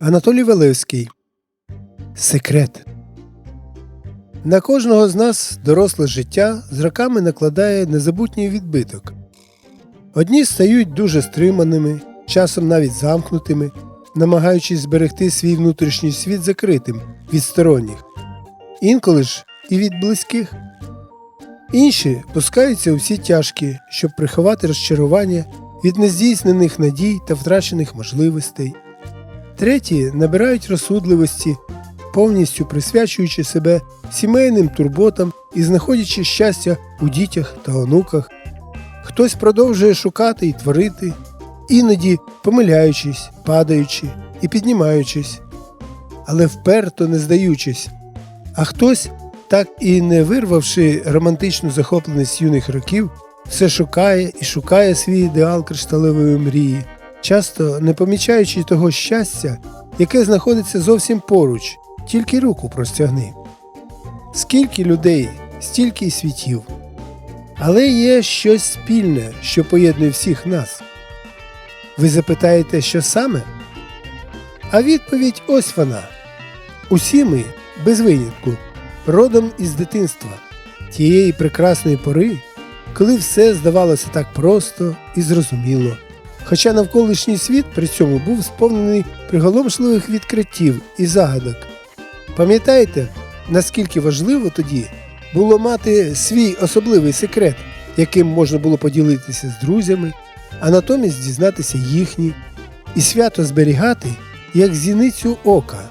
Анатолій Велевський. Секрет. На кожного з нас доросле життя з роками накладає незабутній відбиток. Одні стають дуже стриманими, часом навіть замкнутими, намагаючись зберегти свій внутрішній світ закритим від сторонніх, інколи ж і від близьких. Інші пускаються у всі тяжкі, щоб приховати розчарування від нездійснених надій та втрачених можливостей. Треті набирають розсудливості, повністю присвячуючи себе сімейним турботам і знаходячи щастя у дітях та онуках. Хтось продовжує шукати і творити, іноді помиляючись, падаючи і піднімаючись, але вперто не здаючись. А хтось, так і не вирвавши романтичну захопленість юних років, все шукає і шукає свій ідеал кришталевої мрії, часто не помічаючи того щастя, яке знаходиться зовсім поруч, тільки руку простягни. Скільки людей, стільки й світів. Але є щось спільне, що поєднує всіх нас. Ви запитаєте, що саме? А відповідь ось вона. Усі ми, без винятку, родом із дитинства, тієї прекрасної пори, коли все здавалося так просто і зрозуміло. Хоча навколишній світ при цьому був сповнений приголомшливих відкриттів і загадок. Пам'ятаєте, наскільки важливо тоді було мати свій особливий секрет, яким можна було поділитися з друзями, а натомість дізнатися їхні, і свято зберігати як зіницю ока.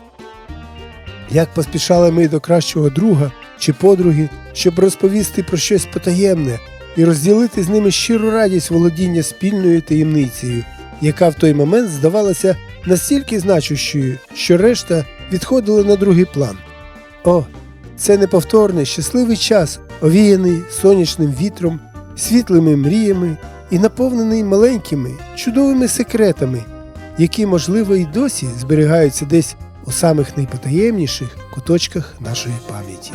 Як поспішали ми до кращого друга чи подруги, щоб розповісти про щось потаємне і розділити з ними щиру радість володіння спільною таємницею, яка в той момент здавалася настільки значущою, що решта відходила на другий план. О, це неповторний щасливий час, овіяний сонячним вітром, світлими мріями і наповнений маленькими, чудовими секретами, які, можливо, і досі зберігаються десь у самих найпотаємніших куточках нашої пам'яті.